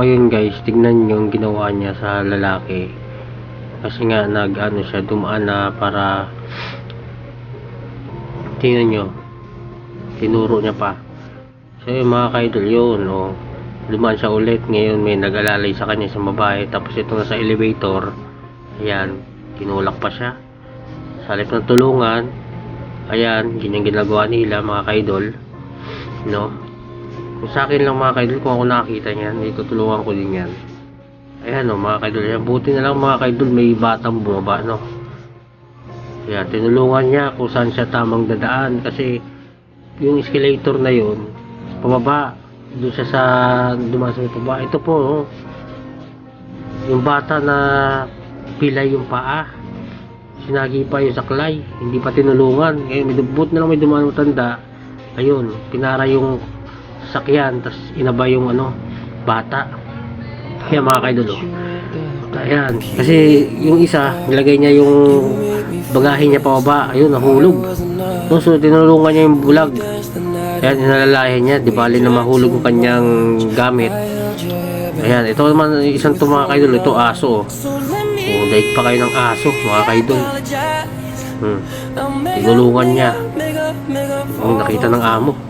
Ayun guys, tignan nyo yung ginawa niya sa lalaki. Kasi nga nag ano siya, dumaan na para tingnan nyo. Tinuro niya pa. So yung mga kaidol yun, oh. Dumaan siya ulit. Ngayon may nag-alalay sa kanya sa babae. Tapos ito na sa elevator. Ayan, tinulak pa siya. Sa halip ng tulungan. Ayan, ganyan ginagawa nila mga kaidol. No? Kung sa akin lang mga kaidol, kung ako nakakita niyan, itutulungan ko din yan. Ayan o mga kaidol, ayan, buti na lang mga kaidol, may batang bumaba, no? Kaya tinulungan niya kung saan siya tamang dadaan kasi yung escalator na yun, pababa, doon siya sa dumaan sa may pababa. Ito po, oh, yung bata na pilay yung paa, sinagi pa yung saklay, hindi pa tinulungan. Ngayon, may dubot na lang may dumaan matanda, ayun, pinara yung sakyan, tapos inaba yung ano, bata. Kaya mga kaidol, oh. Ayan, kasi yung isa, nilagay niya yung bagahe niya pa baba, ayun, nahulog. No, so, tinulungan niya yung bulag. Ayan, inalalayan niya, di bali na mahulog yung kanyang gamit. Ayan, ito naman, isang to mga kaidol, ito aso. Oh, oh daig pa kayo ng aso, mga kaidol. Hmm. Tinulungan niya. Oh, nakita ng amo.